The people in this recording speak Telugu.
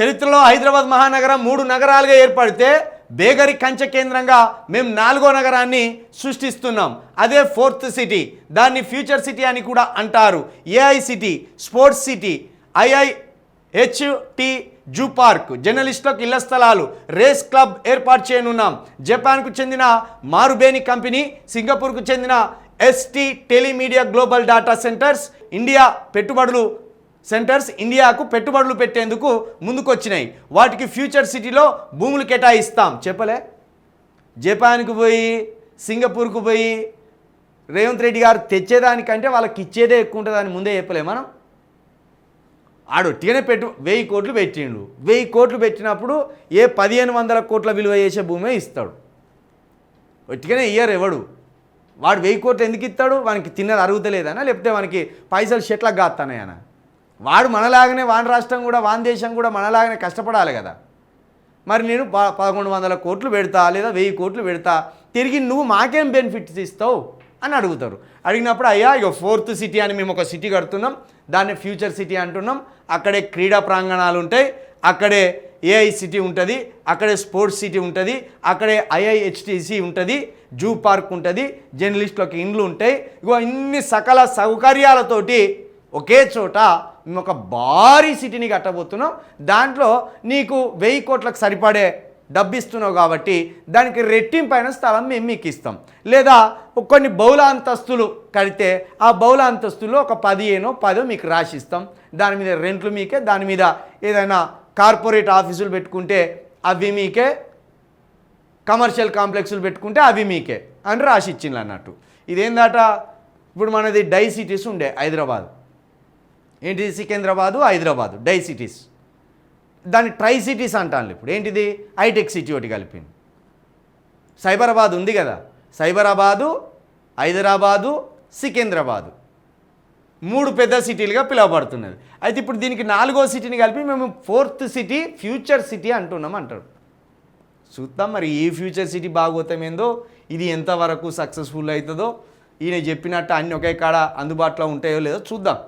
చరిత్రలో హైదరాబాద్ మహానగరం మూడు నగరాలుగా ఏర్పడితే బేగరి కంచె కేంద్రంగా మేము నాలుగో నగరాన్ని సృష్టిస్తున్నాం. అదే ఫోర్త్ సిటీ. దాన్ని ఫ్యూచర్ సిటీ అని కూడా అంటారు. AI city sports city IIHT zoo park జర్నలిస్టులకు ఇళ్ళ స్థలాలు రేస్ క్లబ్ ఏర్పాటు చేయనున్నాం. జపాన్కు చెందిన మారుబేని కంపెనీ సింగపూర్కు చెందిన ST Telemedia global data centres India పెట్టుబడులు సెంటర్స్ ఇండియాకు పెట్టుబడులు పెట్టేందుకు ముందుకొచ్చినాయి. వాటికి ఫ్యూచర్ సిటీలో భూములు కేటాయిస్తాం. చెప్పలే? జపాన్కు పోయి సింగపూర్కు పోయి రేవంత్ రెడ్డి గారు తెచ్చేదానికంటే వాళ్ళకి ఇచ్చేదే ఎక్కువ ఉంటుందని ముందే చెప్పలే మనం? ఆడొట్టిగానే పెట్టు వెయ్యి కోట్లు పెట్టిండు. వెయ్యి కోట్లు పెట్టినప్పుడు ఏ పదిహేను వందల కోట్ల విలువ చేసే భూమే ఇస్తాడు. ఒట్టిగానే ఇయ్యరు ఎవడు? వాడు వెయ్యి కోట్లు ఎందుకు ఇస్తాడు వానికి తిన్నది అరుగుతలేదనా? లేకపోతే వానికి పైసలు షెట్లకు కాస్తానయనా వాడు మనలాగనే వాన్ రాష్ట్రం కూడా వాన్ దేశం కూడా మనలాగనే కష్టపడాలి కదా. మరి నేను ప పదకొండు వందల కోట్లు పెడతా లేదా వెయ్యి కోట్లు పెడతా తిరిగి నువ్వు మాకేం బెనిఫిట్స్ ఇస్తావు అని అడుగుతారు. అడిగినప్పుడు అయ్యా ఇక ఫోర్త్ సిటీ అని మేము ఒక సిటీ కడుతున్నాం దాన్ని ఫ్యూచర్ సిటీ అంటున్నాం అక్కడే క్రీడా ప్రాంగణాలు ఉంటాయి అక్కడే ఏఐ సిటీ ఉంటుంది అక్కడే స్పోర్ట్స్ సిటీ ఉంటుంది అక్కడే ఐఐహెచ్టిసి ఉంటుంది జూ పార్క్ ఉంటుంది జర్నలిస్టులకు ఇండ్లు ఉంటాయి ఇగో ఇన్ని సకల సౌకర్యాలతోటి ఒకే చోట మేము ఒక భారీ సిటీని కట్టబోతున్నాం. దాంట్లో నీకు వెయ్యి కోట్లకు సరిపడే డబ్బు ఇస్తున్నావు కాబట్టి దానికి రెట్టింపైన స్థలం మేము మీకు ఇస్తాం. లేదా కొన్ని బహుళ అంతస్తులు కడితే ఆ బహుళ అంతస్తుల్లో ఒక పదిహేనో పదో మీకు రాసిస్తాం. దాని మీద రెంట్లు మీకే దాని మీద ఏదైనా కార్పొరేట్ ఆఫీసులు పెట్టుకుంటే అవి మీకే కమర్షియల్ కాంప్లెక్స్లు పెట్టుకుంటే అవి మీకే అని రాసి ఇచ్చిండ్రు అన్నట్టు. ఇదేందట? ఇప్పుడు మనది డై సిటీస్ ఉండే హైదరాబాద్. ఏంటి సికింద్రాబాదు హైదరాబాదు డై సిటీస్. దాన్ని ట్రై సిటీస్ అంటాను ఇప్పుడు. ఏంటిది? హైటెక్ సిటీ ఒకటి కలిపింది. సైబరాబాద్ ఉంది కదా. సైబరాబాదు హైదరాబాదు సికింద్రాబాదు మూడు పెద్ద సిటీలుగా పిలువబడుతున్నది. అయితే ఇప్పుడు దీనికి నాలుగో సిటీని కలిపి మేము ఫోర్త్ సిటీ ఫ్యూచర్ సిటీ అంటున్నాం అంటారు. చూద్దాం మరి ఈ ఫ్యూచర్ సిటీ బాగోతాం ఏందో ఇది ఎంతవరకు సక్సెస్ఫుల్ అవుతుందో ఈయన చెప్పినట్టు అన్ని ఒకే కాడ అందుబాటులో ఉంటాయో లేదో చూద్దాం.